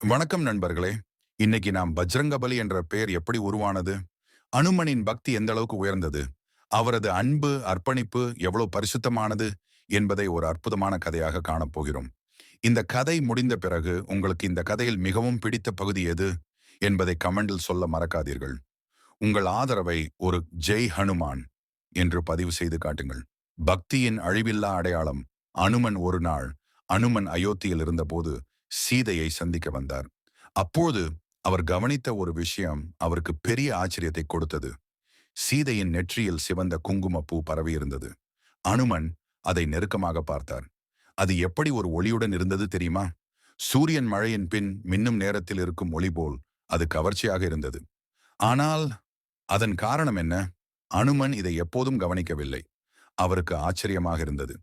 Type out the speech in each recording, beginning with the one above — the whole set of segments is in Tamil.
வணக்கம் நண்பர்களே. இன்னைக்கு நாம் பஜ்ரங்கபலி என்ற பெயர் எப்படி உருவானது? அனுமனின் பக்தி எந்த அளவுக்கு உயர்ந்தது? அவரது அன்பு அர்ப்பணிப்பு எவ்வளவு பரிசுத்தமானது என்பதை ஒரு அற்புதமான கதையாக காணப்போகிறோம் இந்த கதை முடிந்த பிறகு உங்களுக்கு இந்த கதையில் மிகவும் பிடித்த பகுதி எது என்பதை கமெண்டில் சொல்ல மறக்காதீர்கள். உங்கள் ஆதரவை ஒரு ஜெய் ஹனுமான் என்று பதிவு செய்து காட்டுங்கள். பக்தியின் அழிவில்லா அடையாளம் அனுமன் ஒரு நாள் அனுமன் அயோத்தியில் இருந்தபோது சீதையை சந்திக்க வந்தார். அப்போது அவர் கவனித்த ஒரு விஷயம் அவருக்கு பெரிய ஆச்சரியத்தை கொடுத்தது. சீதையின் நெற்றியில் சிவந்த குங்குமப்பூ பரவியிருந்தது அனுமன் அதை நெருக்கமாக பார்த்தார். அது எப்படி ஒரு ஒளியுடன் இருந்தது தெரியுமா? சூரியன் மழையின் பின் மின்னும் நேரத்தில் இருக்கும் ஒளி போல் அது கவர்ச்சியாக இருந்தது. ஆனால் அதன் காரணம் என்ன? அனுமன் இதை எப்போதும் கவனிக்கவில்லை. அவருக்கு ஆச்சரியமாக இருந்தது.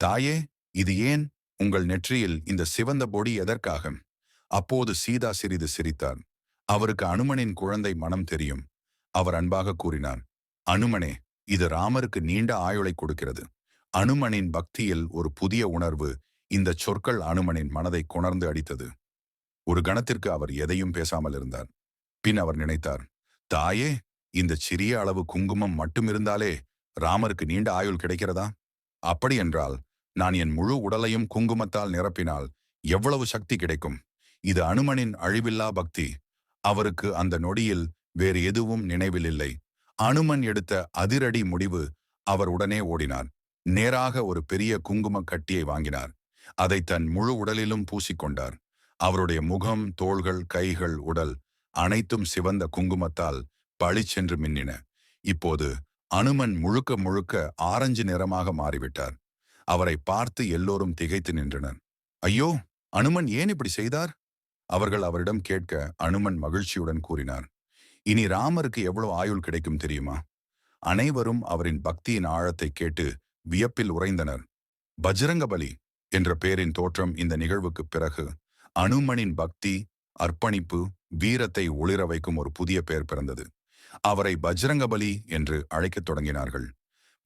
தாயே இது ஏன் உங்கள் நெற்றியில் இந்த சிவந்த பொடி எதற்காக அப்போது சீதா சிறிது சிரித்தார் அவருக்கு அனுமனின் குழந்தை மனம் தெரியும். அவர் அன்பாக கூறினார் அனுமனே இது ராமருக்கு நீண்ட ஆயுளை கொடுக்கிறது. அனுமனின் பக்தியில் ஒரு புதிய உணர்வு இந்த சொற்கள் அனுமனின் மனதை கொணர்ந்து அடித்தது. ஒரு கணத்திற்கு அவர் எதையும் பேசாமல் இருந்தார். பின் அவர் நினைத்தார் தாயே இந்த சிறிய அளவு குங்குமம் மட்டும் இருந்தாலே ராமருக்கு நீண்ட ஆயுள் கிடைக்கிறதா? அப்படியென்றால் நான் என் முழு உடலையும் குங்குமத்தால் நிரப்பினால் எவ்வளவு சக்தி கிடைக்கும்? இது அனுமனின் அழிவில்லா பக்தி. அவருக்கு அந்த நொடியில் வேறு எதுவும் நினைவில் இல்லை. அனுமன் எடுத்த அதிரடி முடிவு அவர் உடனே ஓடினார். நேராக ஒரு பெரிய குங்கும கட்டியை வாங்கினார். அதை தன் முழு உடலிலும் பூசிக்கொண்டார் அவருடைய முகம் தோள்கள் கைகள் உடல் அனைத்தும் சிவந்த குங்குமத்தால் பளிச்சென்று மின்னின. இப்போது அனுமன் முழுக்க முழுக்க ஆரஞ்சு நிறமாக மாறிவிட்டார். அவரை பார்த்து எல்லோரும் திகைத்து நின்றனர். ஐயோ அனுமன் ஏன் இப்படி செய்தார்? அவர்கள் அவரிடம் கேட்க அனுமன் மகிழ்ச்சியுடன் கூறினார். இனி ராமருக்கு எவ்வளவு ஆயுள் கிடைக்கும் தெரியுமா? அனைவரும் அவரின் பக்தியின் ஆழத்தை கேட்டு வியப்பில் உறைந்தனர். பஜ்ரங்கபலி என்ற பெயரின் தோற்றம் இந்த நிகழ்வுக்கு பிறகு அனுமனின் பக்தி அர்ப்பணிப்பு வீரத்தை ஒளிர வைக்கும் ஒரு புதிய பெயர் பிறந்தது. அவரை பஜ்ரங்கபலி என்று அழைக்கத் தொடங்கினார்கள்.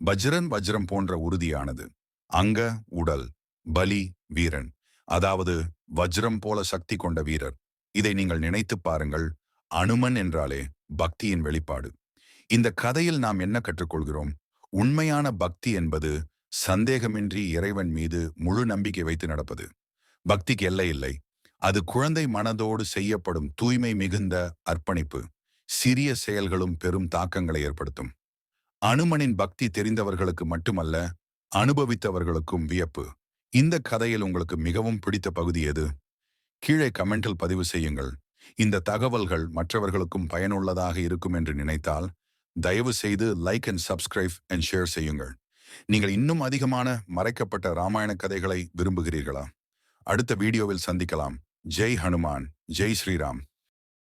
பஜ்ரன் வஜ்ரம் போன்ற உறுதியானது. அங்க உடல் பலி வீரன். அதாவது வஜ்ரம் போல சக்தி கொண்ட வீரர். இதை நீங்கள் நினைத்து பாருங்கள். அனுமன் என்றாலே பக்தியின் வெளிப்பாடு. இந்த கதையில் நாம் என்ன கற்றுக்கொள்கிறோம்? உண்மையான பக்தி என்பது சந்தேகமின்றி இறைவன் மீது முழு நம்பிக்கை வைத்து நடப்பது. பக்திக்கு எல்லை இல்லை. அது குழந்தை மனதோடு செய்யப்படும் தூய்மை மிகுந்த அர்ப்பணிப்பு. சிறிய செயல்களும் பெரும் தாக்கங்களை ஏற்படுத்தும். அனுமனின் பக்தி தெரிந்தவர்களுக்கு மட்டுமல்ல அனுபவித்தவர்களுக்கும் வியப்பு. இந்த கதையில் உங்களுக்கு மிகவும் பிடித்த பகுதி எது? கீழே கமெண்டில் பதிவு செய்யுங்கள். இந்த தகவல்கள் மற்றவர்களுக்கும் பயனுள்ளதாக இருக்கும் என்று நினைத்தால் தயவு செய்து like and subscribe and share செய்யுங்கள். நீங்கள் இன்னும் அதிகமான மறைக்கப்பட்ட ராமாயண கதைகளை விரும்புகிறீர்களா? அடுத்த வீடியோவில் சந்திக்கலாம். ஜெய் ஹனுமான். ஜெய் ஸ்ரீராம்.